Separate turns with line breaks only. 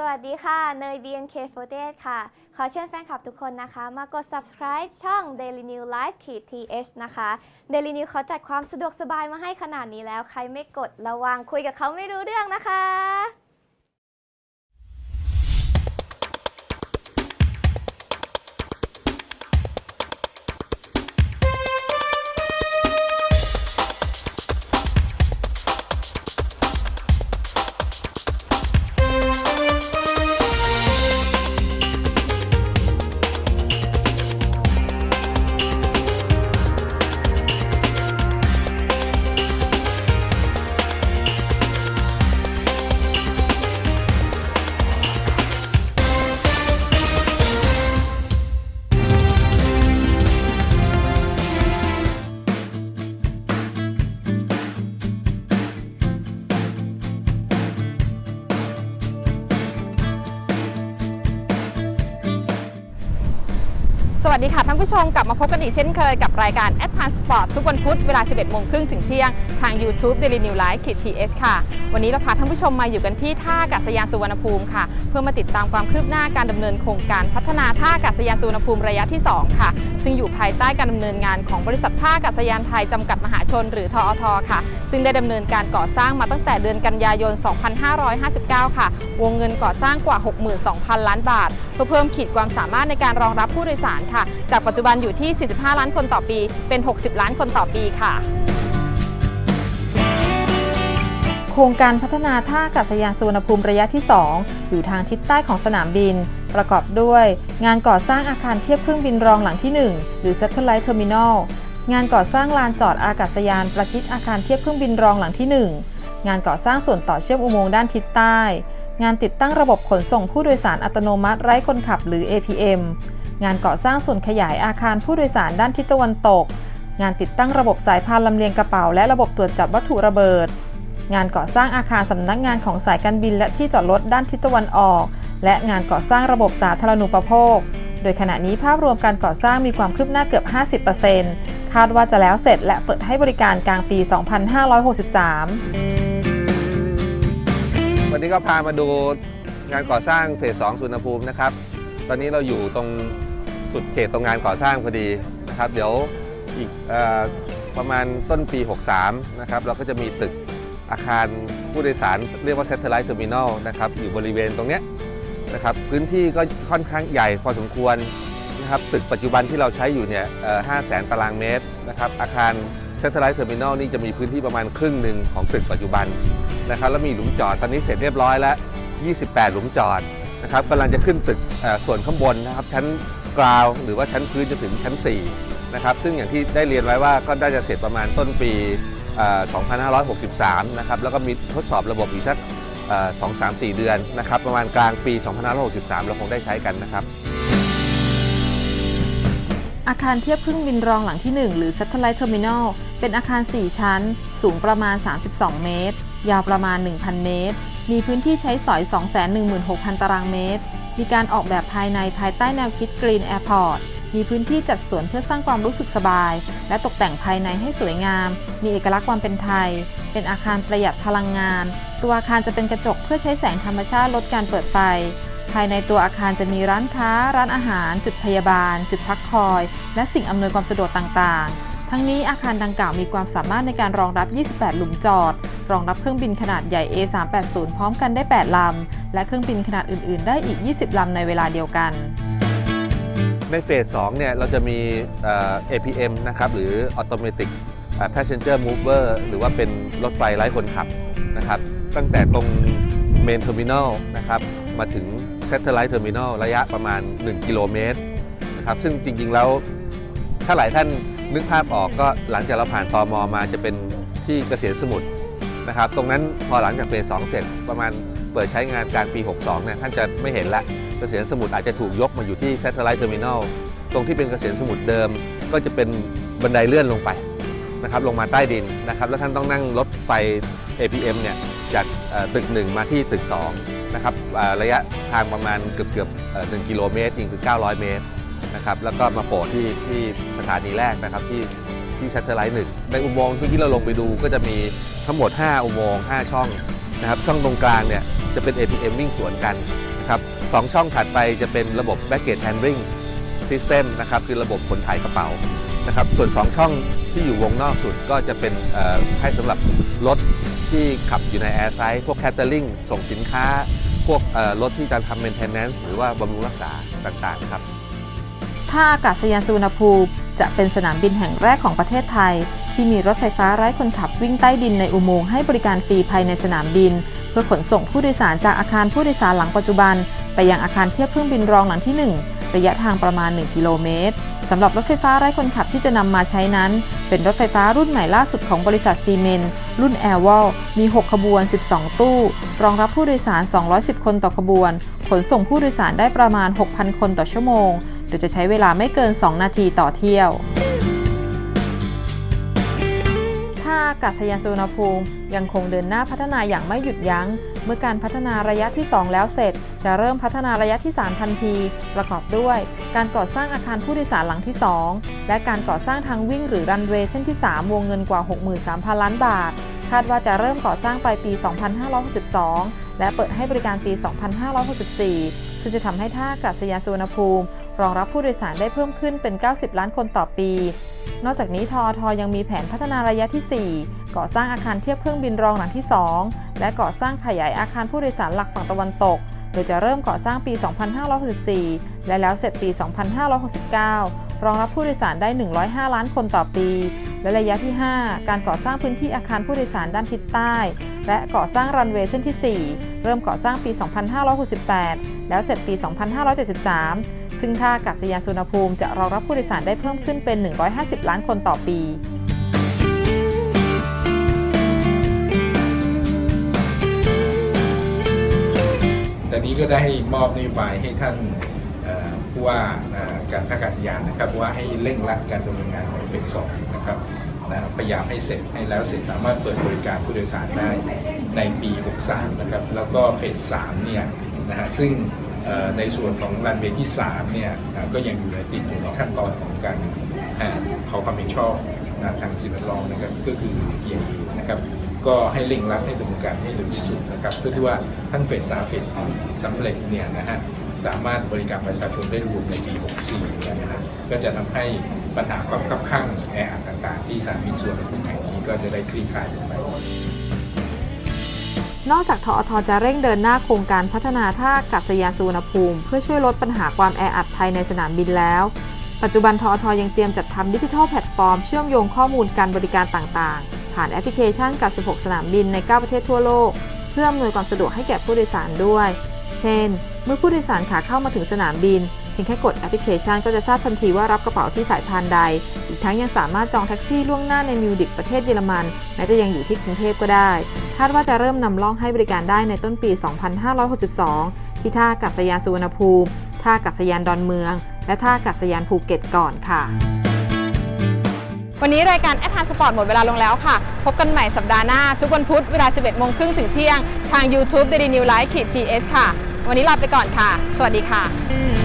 สวัสดีค่ะ เนย BNK48 ค่ะ ขอเชิญแฟนคลับทุกคนนะคะ มากด subscribe ช่อง Daily New Life ขีด th นะคะ Daily New เขาจัดความสะดวกสบายมาให้ขนาดนี้แล้ว ใครไม่กดระวังคุยกับเขาไม่รู้เรื่องนะคะ
สวัสดีค่ะท่านผู้ชมกลับมาพบกันอีกเช่นเคยกับรายการ a d t r a n Sport ทุกวันพุธเวลา 11โมงครึ่งถึงเที่ยง ทาง YouTube Daily New Life ขีด TH ค่ะ วันนี้เราพาท่านผู้ชมมาอยู่กันที่ท่าอากาศยานสุวรรณภูมิค่ะ เพื่อมาติดตามความคืบหน้าการดำเนินโครงการพัฒนาท่าอากาศยานสุวรรณภูมิระยะที่ 2 ค่ะ ซึ่งอยู่ภายใต้การดำเนินงานของบริษัทท่าอากาศยานไทยจำกัดมหาชน หรือทอทค่ะ ซึ่งได้ดำเนินการก่อสร้างมาตั้งแต่เดือนกันยายน 2559 ค่ะ วงเงินก่อสร้างกว่า 62,000 ล้านบาท เพื่อเพิ่มขีดความสามารถในการรองรับผู้โดยสารค่ะจากปัจจุบันอยู่ที่ 45 ล้านคนต่อปี เป็น 60 ล้านคนต่อปีค่ะ โครงการพัฒนาท่าอากาศยานสุวรรณภูมิระยะที่ 2 อยู่ทางทิศใต้ของสนามบิน ประกอบด้วย งานก่อสร้างอาคารเทียบเครื่องบินรองหลังที่ 1 หรือ Satellite Terminal งานก่อสร้างลานจอดอากาศยานประชิดอาคารเทียบเครื่องบินรองหลังที่ 1 งานก่อสร้างส่วนต่อเชื่อมอุโมงค์ด้านทิศใต้ งานติดตั้งระบบขนส่งผู้โดยสารอัตโนมัติไร้คนขับหรือ APM งานก่อสร้างส่วนขยายอาคารผู้โดยสารด้านทิศตะวันตก งานติดตั้งระบบสายพานลำเลียงกระเป๋า และระบบตรวจจับวัตถุระเบิด งานก่อสร้างอาคารสำนักงานของสายการบิน และที่จอดรถด้านทิศตะวันออก และงานก่อสร้างระบบสาธารณูปโภค โดยขณะนี้ภาพรวมการก่อสร้างมีความคืบหน้าเกือบ 50%คาดว่าจะแล้วเสร็จและเปิดให้บริการกลางปี 2563
วันนี้ก็พามาดูงานก่อสร้างเฟสสองสุวรรภูมินะครับ ตอนนี้เราอยู่ตรง สุดเขตตรงงานก่อสร้างพอดีนะครับ เดี๋ยวอีกอประมาณต้นปี 63 นะครับ เราก็จะมีตึกอาคารผู้โดยสารเรียกว่า Satellite Terminal นะครับ อยู่บริเวณตรงเนี้ยนะครับ พื้นที่ก็ค่อนข้างใหญ่พอสมควรนะครับ ตึกปัจจุบันที่เราใช้อยู่เนี่ยห้าแสนตารางเมตรนะครับ อาคาร Satellite Terminal นี่จะมีพื้นที่ประมาณครึ่งหนึ่งของตึกปัจจุบันนะครับ แล้วมีหลุมจอด ตอนนี้เสร็จเรียบร้อยแล้ว 28 หลุมจอดนะครับกำลังจะขึ้นตึกส่วนข้างบนนะครับชั้น กราวหรือว่าชั้นพื้นจนถึงชั้น4นะครับซึ่งอย่างที่ได้เรียนไว้ว่าก็ได้จะเสร็จประมาณต้นปี 2563 นะครับแล้วก็มีทดสอบระบบอีกสักเอ่อ2 3 4เดือนนะครับประมาณกลางปี 2563 เราคงได้ใช้กันนะครับ
อาคารเทียบเครื่องบินรองหลังที่ 1 หรือ Satellite Terminal เป็นอาคาร 4 ชั้น สูงประมาณ 32 เมตร ยาวประมาณ 1,000 เมตร มีพื้นที่ใช้สอย 216,000 ตารางเมตร มีการออกแบบภายในภายใต้แนวคิด Green Airport มีพื้นที่จัดสวนเพื่อสร้างความรู้สึกสบาย และตกแต่งภายในให้สวยงาม มีเอกลักษณ์ความเป็นไทย เป็นอาคารประหยัดพลังงาน ตัวอาคารจะเป็นกระจกเพื่อใช้แสงธรรมชาติลดการเปิดไฟ ภายในตัวอาคารจะมีร้านค้า ร้านอาหาร จุดพยาบาล จุดพักคอย และสิ่งอำนวยความสะดวกต่างๆ ทั้งนี้อาคารดังกล่าวมีความสามารถในการรองรับ 28 หลุมจอด รองรับเครื่องบินขนาดใหญ่ A380 พร้อมกันได้ 8 ลำ และเครื่องบินขนาดอื่น ๆ ได้อีก 20 ลำในเวลาเดียวกัน
ในเฟส2เนี่ยเราจะมีเอ่อ APM นะครับหรือ Automatic อ่อ Passenger Mover หรือว่าเป็นรถไฟไร้คนขับนะครับ ตั้งแต่ตรง Main Terminal นะครับมาถึง Satellite Terminal ระยะประมาณ 1 กิโลเมตรนะครับซึ่งจริง ๆ แล้วถ้าหลายท่านนึกภาพออกก็หลังจากเราผ่านตอมอมาจะเป็นที่เกษียณสมุทร นะครับตรงนั้นพอหลังจากเฟส2เสร็จประมาณเปิดใช้งานกลางปี 62เนี่ยท่านจะไม่เห็นละเกษียณสมุทรอาจจะถูกยกมาอยู่ที่ Satellite Terminal ตรงที่เป็นเกษียณสมุทรเดิม ก็จะเป็นบันไดเลื่อนลงไปนะครับลงมาใต้ดินนะครับแล้วท่านต้องนั่งรถไฟ APM เนี่ยจากตึก 1 มาที่ตึก2นะครับระยะทางประมาณเกือบเกือบๆเอ่อ1กิโลเมตรจริงคือ 900 เมตรนะครับแล้วก็มาโผล่ที่ที่สถานีแรกนะครับที่ที่ Satellite 1ในอุโมงค์ที่เราลงไปดูก็จะมี ทั้งหมด 5 อุโมงค์5ช่องนะครับช่องตรงกลางเนี่ยจะเป็น APM วิ่งสวนกันนะครับสองช่องถัดไปจะเป็นระบบ baggage handling system นะครับคือระบบขนถ่ายกระเป๋านะครับส่วน 2 ช่องที่อยู่วงนอกสุดก็จะเป็นให้สำหรับรถที่ขับอยู่ใน air side พวก catering ส่งสินค้า พวกรถที่จะทำ maintenance หรือว่าบำรุงรักษาต่างๆครับ
ท่าอากาศยานสุวรรณภูมิ จะเป็นสนามบินแห่งแรกของประเทศไทย ที่มีรถไฟฟ้าไร้คนขับวิ่งใต้ดินในอุโมงค์ให้บริการฟรีภายในสนามบิน เพื่อขนส่งผู้โดยสารจากอาคารผู้โดยสารหลังปัจจุบัน ไปยังอาคารเทียบเครื่องบินรองหลังที่ 1 ระยะทางประมาณ 1 กิโลเมตรสำหรับรถไฟฟ้าไร้คนขับที่จะนำมาใช้นั้น เป็นรถไฟฟ้ารุ่นใหม่ล่าสุดของบริษัทซีเมนรุ่น a i r w a l มี 6 ขบวน 12 ตู้ รองรับผู้โดยสาร 210 คนต่อขบวน ขนส่งผู้โดยสารได้ประมาณ 6,000 คนต่อชั่วโมง โดยจะใช้เวลาไม่เกิน 2 นาทีต่อเที่ยว ท่าอากาศยานสุวรรณภูมิ ยังคงเดินหน้าพัฒนาอย่างไม่หยุดยัง้ง เมื่อการพัฒนาระยะที่ 2 แล้วเสร็จ จะเริ่มพัฒนาระยะที่ 3 ทันที ประกอบด้วย การก่อสร้างอาคารผู้โดยสารหลังที่ 2 และการก่อสร้างทางวิ่งหรือรันเวย์เส้นที่ 3 วงเงินกว่า 63,000 ล้านบาท คาดว่าจะเริ่มก่อสร้างปลายปี 2562 และเปิดให้บริการปี 2564 ซึ่งจะทำให้ท่าอากาศยานสุวรรณภูมิ รองรับผู้โดยสารได้เพิ่มขึ้นเป็น 90 ล้านคนต่อปี นอกจากนี้ทอทยังมีแผนพัฒนาระยะที่ 4 ก่อสร้างอาคารเทียบเครื่องบินรองหลังที่ 2 และก่อสร้างขยายอาคารผู้โดยสารหลักฝั่งตะวันตก โดยจะเริ่มก่อสร้างปี 2564 และแล้วเสร็จปี 2569 รองรับผู้โดยสารได้ 105 ล้านคนต่อปี และระยะที่ 5 การก่อสร้างพื้นที่อาคารผู้โดยสารด้านทิศใต้ และก่อสร้างรันเวย์เส้นที่ 4 เริ่มก่อสร้างปี 2568 แล้วเสร็จปี 2573 ซึ่งท่าอากาศยานสุวรรณภูมิจะรองรับผู้โดยสารได้เพิ่มขึ้นเป็น 150 ล้านคนต่อปีแต
อนนี้ก็ได้มอบนโยบายให้ท่านผู้ว่าการท่าอากาศยานนะครับว่าให้เร่งรัดการดำเนินงานของเฟสสองนะครับนะพยายามให้เสร็จให้แล้วเสร็จสามารถเปิดบริการผู้โดยสารได้ในปี 63 นะครับ แล้วก็เฟส3เนี่ยนะฮะซึ่ง ในส่วนของรันเวย์ที่3เนี่ยก็ยังอยู่ในติดอยู่ในขั้นตอนของการอขอความเห็นชอบนะทางสิ่งแวดล้อมนะครับก็คือ EIA นะครับก็ให้เร่งรัดให้ดำเนินการให้เร็วที่สุดนะครับเพื่อที่ว่าทั้งเฟสสามเฟสสี่สำเร็จเนี่ยนะฮะสามารถบริการประชาชนได้รวมในปี 64นี่นะฮะก็จะทำให้ปัญหาความคับข้างแออัดต่างๆ ที่สามบินส่วนภูมิแห่งนี้ก็จะได้คลี่คลายลงไป
นอกจากทอทจะเร่งเดินหน้าโครงการพัฒนาท่าอากาศยานสุวรรณภูมิ เพื่อช่วยลดปัญหาความแออัดภายในสนามบินแล้ว ปัจจุบันทอทยังเตรียมจัดทำดิจิทัลแพลตฟอร์มเชื่อมโยงข้อมูลการบริการต่างๆ ผ่านแอปพลิเคชันกับ 16 สนามบินใน 9 ประเทศทั่วโลก เพื่ออำนวยความสะดวกให้แก่ผู้โดยสารด้วย เช่น เมื่อผู้โดยสารขาเข้ามาถึงสนามบิน พียงแค่กดแอปพลิเคชันก็จะทราบทันทีว่ารับกระเป๋าที่สายพานใด อีกทั้งยังสามารถจองแท็กซี่ล่วงหน้าในมิวดิกประเทศเยอรมันแม้จะยังอยู่ที่กรุงเทพก็ได้ คาดว่าจะเริ่มนำล่องให้บริการได้ในต้นปี 2562 ที่ท่าอากาศยานสุวรรณภูมิ ท่าอากาศยานดอนเมือง และท่าอากาศยานภูเก็ตก่อนค่ะ
วันนี้รายการแอทานสปอร์ตหมดเวลาลงแล้วค่ะ พบกันใหม่สัปดาห์หน้า ทุกวันพุธเวลา 11โมงครึ่งถึงเที่ยง ทาง YouTube Daily New Life ขีด TS ค่ะ วันนี้ลาไปก่อนค่ะ สวัสดีค่ะ